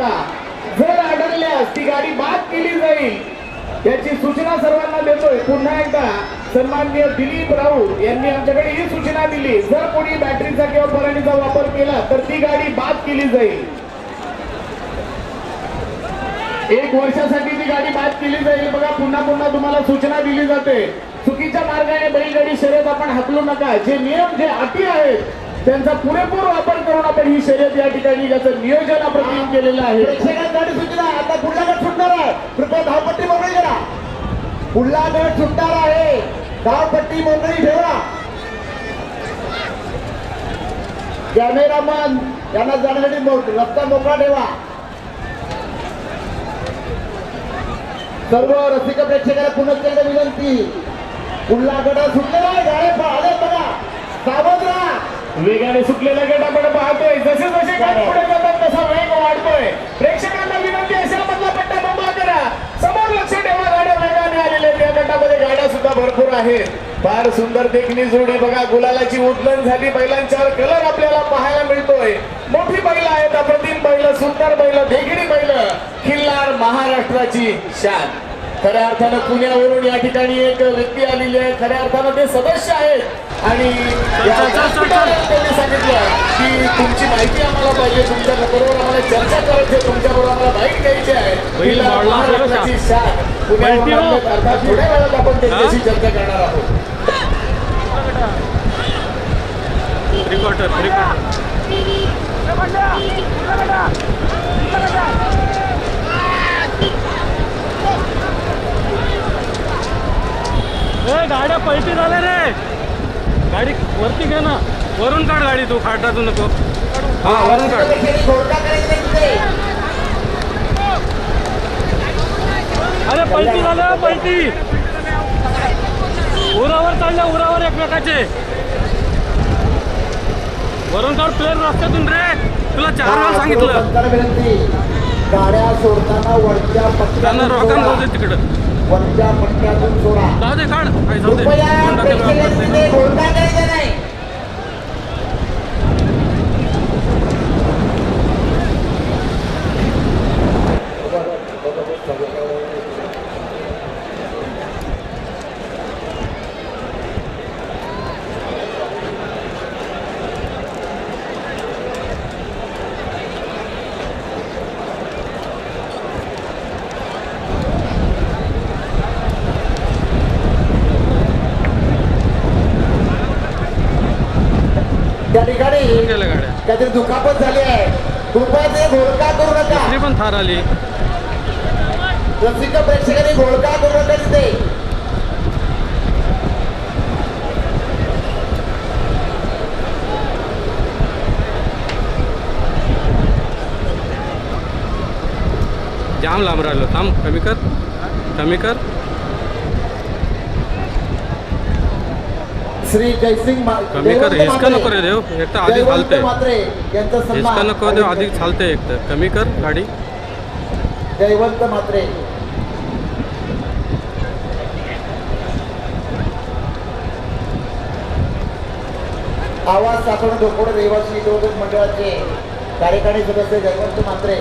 नका जर आढळल्यास ती गाडी बाद केली जाईल. याची सूचना सर्वांना देतोय. पुन्हा एकदा सन्माननीय दिलीप राऊत यांनी आमच्याकडे ही सूचना दिली. जर कोणी बॅटरीचा किंवा पराणीचा वापर केला तर ती गाडी बाद केली जाईल. एक वर्षासाठी ती गाडी बाद केली जाईल. बघा पुन्हा पुन्हा तुम्हाला सूचना दिली जाते. चुकीच्या मार्गाने बैलगाडी शर्यत आपण हाकलू नका. जे नियम जे अटी आहेत त्यांचा पुरेपूर वापर करून आपण ही शर्यत या ठिकाणी ज्याचं नियोजन आपण केलेलं आहे. प्रेक्षकांसाठी सूचना आता पुढला गट सुटणार आहे. कृपया धावपट्टी मोकळी करा. पुढला गट सुटणार आहे. धावपट्टी मोकळी ठेवा. कॅमेरामन यांना जाण्यासाठी रस्ता मोकळा ठेवा. सर्व रसिक प्रेक्षकांना पुनश्च विनंती. पुढला गट सुटलेला आहे. गाड्या पा- आले बघा सावध राहा वेगाने सुटलेला गट आपण पाहतोय. जसे जसे गट पुढे जातात तसा वेग वाढतोय. प्रेक्षकांना विनंती असेल मधला पट्टा बंद करा. समोर लक्ष ठेवा गाड्या वेगाने आलेल्या त्या गटामध्ये गाड्या सुद्धा भरपूर आहेत. फार सुंदर देखणी जोडी बघा. गुलालाची उतलन झाली. बैलांच्यावर कलर आपल्याला पाहायला मिळतोय. मोठी बैल आहेत अप्रतिम बैल सुंदर बैल देखणी बैल. खिल्लार महाराष्ट्राची शान. खऱ्या अर्थानं पुण्यावरून या ठिकाणी एक व्यक्ती आलेली आहे. खऱ्या अर्थानं ते सदस्य आहेत. आणि त्यांनी सांगितलं की तुमची माहिती आम्हाला पाहिजे तुमच्या बरोबर आम्हाला चर्चा करायची आहे, तुमच्या बरोबर आम्हाला बाईक घ्यायची आहे. शान पुण्यावरून आणलेत. अर्थात थोड्या वेळात आपण त्यांच्याशी चर्चा करणार आहोत थ्री क्वार्टर थ्री क्वार्टर ए गाड्या पलटी झाल्या रे. गाडी वरती घे ना. वरून काढ गाडी तू खाटातून नको. हा वरून काढ. अरे पलटी झाल्या पलटी. उरावर चालल्या उरावर एकमेकाचे. वरून काढ प्लेन रस्त्यातून रे. तुला चार वेळा सांगितलं. गाड्या सोडताना वरच्या पट्ट्यातून. तिकडं. वरच्या पट्ट्यातून सोडा. जाऊ दे काढ काय जाऊ दे त्या ठिकाणी काहीतरी दुखापत झाली आहे. कृपया ते घोडका करू नका. पण थार आली. रसिक प्रेक्षकांनी घोडका करू नका तिथे. जाम लांब राहिलो. थांब कमी कर. कमी कर. श्री जयसिंग कमी कर हिसका. नको रे देव एक तर आधी चालते हिसका नको देव आधी चालते एक तर. कमी कर गाडी. जयवंत मात्रे. आवाज साठवण ढोकोडे रहिवासी विरोधक मंडळाचे कार्यकारी सदस्य जयवंत मात्रे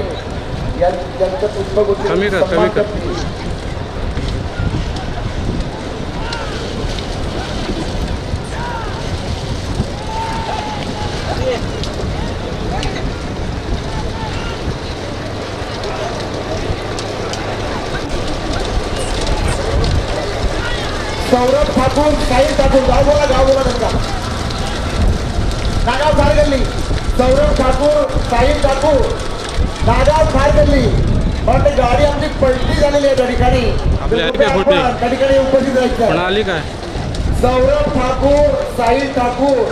यांचं पुष्पगुच्छ कमी कर, कमी कर. सौरभ ठाकूर साहिल ठाकूर गाव बोला गाव बोला त्यांचा. नागाव खार गल्ली सौरभ ठाकूर साहिल ठाकूर. नागाव खार गल्ली पण ते गाडी आमची पलटी झालेली आहे त्या ठिकाणी. त्या ठिकाणी उपस्थित राहायचं. काय? सौरभ ठाकूर साहिल ठाकूर.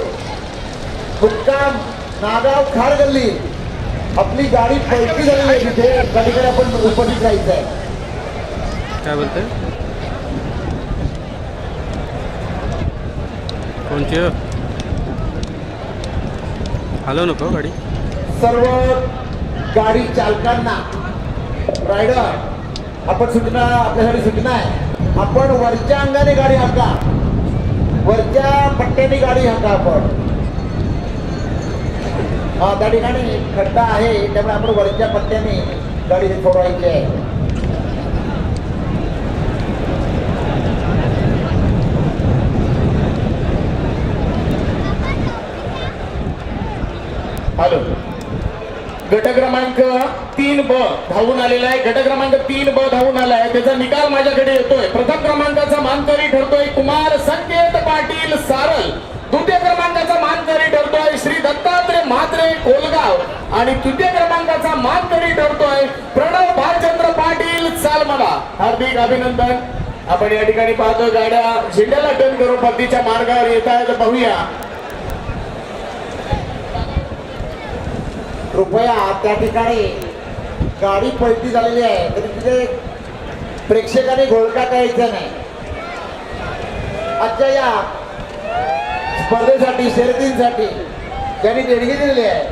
मुक्काम नागाव खार गल्ली आपली गाडी पलटी झालेली आहे तिथे. त्या ठिकाणी आपण उपस्थित राहायचं आहे. काय बोलते कोणची हलव नको गाडी. सर्व गाडी चालकांना रायडर आपण सूचना आपल्यासाठी सूचना आहे आपण वरच्या अंगाने गाडी हाका वरच्या पट्ट्याने गाडी हाका आपण. हा, त्या ठिकाणी खड्डा आहे त्यामुळे आपण वरच्या पट्ट्याने गाडी सोडवायची आहे. आलो. गट क्रमांक तीन ब धावून आलेला आहे. गट क्रमांक तीन ब धावून आला आहे. त्याचा निकाल माझ्याकडे येतोय. प्रथम क्रमांकाचा मानकरी ठरतोय कुमार संकेत पाटील सारल. द्वितीय क्रमांकाचा मानकरी ठरतोय श्री दत्तात्रय म्हात्रे कोलगाव. आणि तृतीय क्रमांकाचा मानकरी ठरतोय प्रणव भालचंद्र पाटील सालमला हार्दिक अभिनंदन. आपण या ठिकाणी पाहतोय गाड्या. झेंड्याला टर्न करून पद्धतीच्या मार्गावर येत आहेत. पाहूया कृपया त्या ठिकाणी गाडी पलटी झालेली आहे. तरी तिथे प्रेक्षकांनी घोळका करायचा नाही. आजच्या या स्पर्धेसाठी शर्यतींसाठी त्यांनी देणगी दिलेली आहे.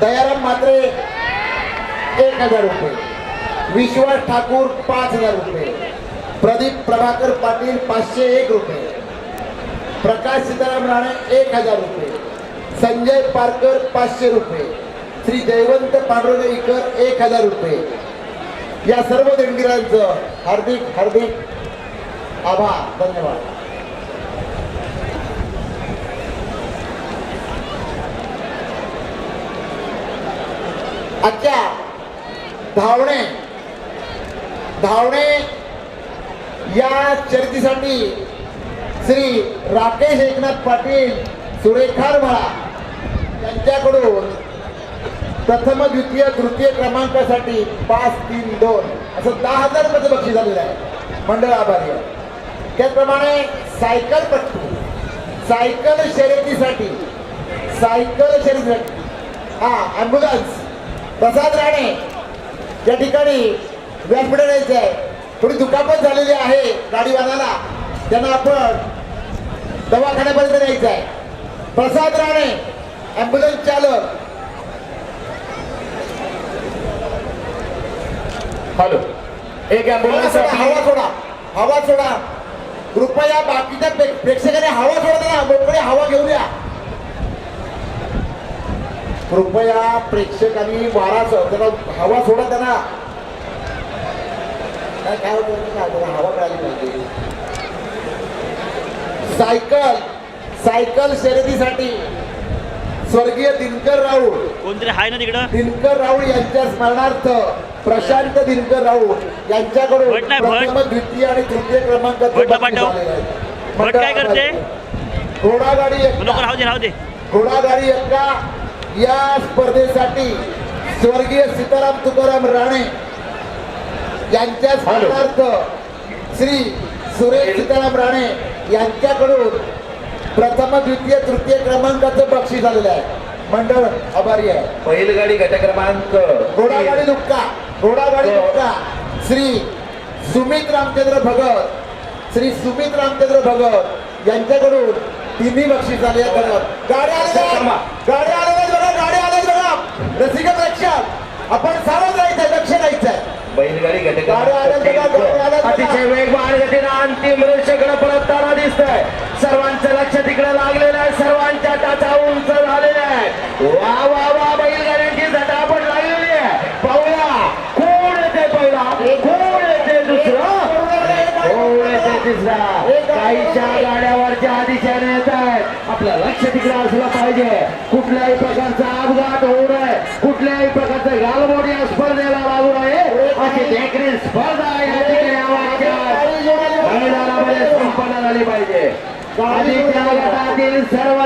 दयाराम मात्रे एक हजार रुपये. विश्वास ठाकूर पाच हजार रुपये. प्रदीप प्रभाकर पाटील पाचशे एक रुपये. प्रकाश सीताराम राणे एक हजार रुपये. संजय पारकर पाचशे रुपये. श्री जयवंत पांडुरंग इकर एक हजार रुपये. या सर्व देणगिरांचं हार्दिक हार्दिक आभार. धन्यवाद. आजच्या धावणे धावणे या चर्चेसाठी श्री राकेश एकनाथ पाटील सुरेखार मळा यांच्याकडून प्रथम द्वितीय तृतीय क्रमांकासाठी पाच तीन दोन. असं दहा हजार रुपयाचं बक्षीस झालेलं आहे. मंडळ आभारी आहे. त्याचप्रमाणे सायकल पट्टू. सायकल शर्यतीसाठी सायकल शर्यतीसाठी. हा ॲम्ब्युलन्स प्रसाद राणे या ठिकाणी व्यासपीठात यायचं आहे. थोडी दुखापत झालेली आहे गाडीवाल्याला. त्यांना आपण दवाखान्यापर्यंत न्यायचं आहे. प्रसाद राणे ॲम्ब्युलन्स चालक. हॅलो. एक हवा ॲम्ब्युलन्स सोडा हवा सोडा हवा सोडा. कृपया बाकीच्या प्रे- प्रेक्षकांनी हवा सोडा ना मोकळे हवा घेऊन या. कृपया प्रेक्षकांनी वारा त्यांना हवा सोडा त्यांना. काय काय होतं हवा मिळाली पाहिजे. सायकल सायकल शर्यतीसाठी स्वर्गीय दिनकर राऊळ. कोणतरी आहे ना तिकडं? दिनकर राऊळ यांच्या स्मरणार्थ प्रशांत दिनकर राऊळ यांच्याकडून. प्रथम द्वितीय आणि तृतीय क्रमांकाचे काय करते? घोडागाडी नको एक्का राहू दे राहू दे. घोडागाडी या स्पर्धेसाठी स्वर्गीय सीताराम तुकाराम राणे यांच्या स्मरणार्थ श्री सुरेश सीताराम राणे यांच्याकडून प्रथम द्वितीय तृतीय क्रमांकाचं बक्षीस आलेलं आहे. मंडळ आभारी आहे. बैलगाडी गट क्रमांक घोडागाडी दुक्का घोडागाडी दुक्का श्री सुमित रामचंद्र भगत. श्री सुमित रामचंद्र भगत यांच्याकडून तिन्ही बक्षीस झाले आहेत भगत गाडी आहेत. गाडी आहेत बघा. गाडी आहेत बघा. रसिक प्रेक्षक. आपण सावध राहायचंय लक्ष बैलगाडी बघा. अतिशय वेगवान गतीनं अंतिम रेषेकडे परतताना दिसतंय. सर्वांचं लक्ष तिकडे लागलेलं आहे सर्वांच्या टाचा उंच झालेल्या आहे वा वा वा बैलगाड्यांची झटापट लागलेली आहे पाहूया कोण येते पहिला कोण येते दुसरं कोण येते तिसरा काहीच्या गाड्यावरच्या दिशेने येत आहेत आपलं लक्ष तिकडे असलं पाहिजे. कुठल्याही प्रकारचा अपघात होऊ नये. कुठल्याही प्रकारचं गालबोट या स्पर्धेला लागू नये. अशी देखील स्पर्धा या ठिकाणी संपन्न झाली पाहिजे. सर्व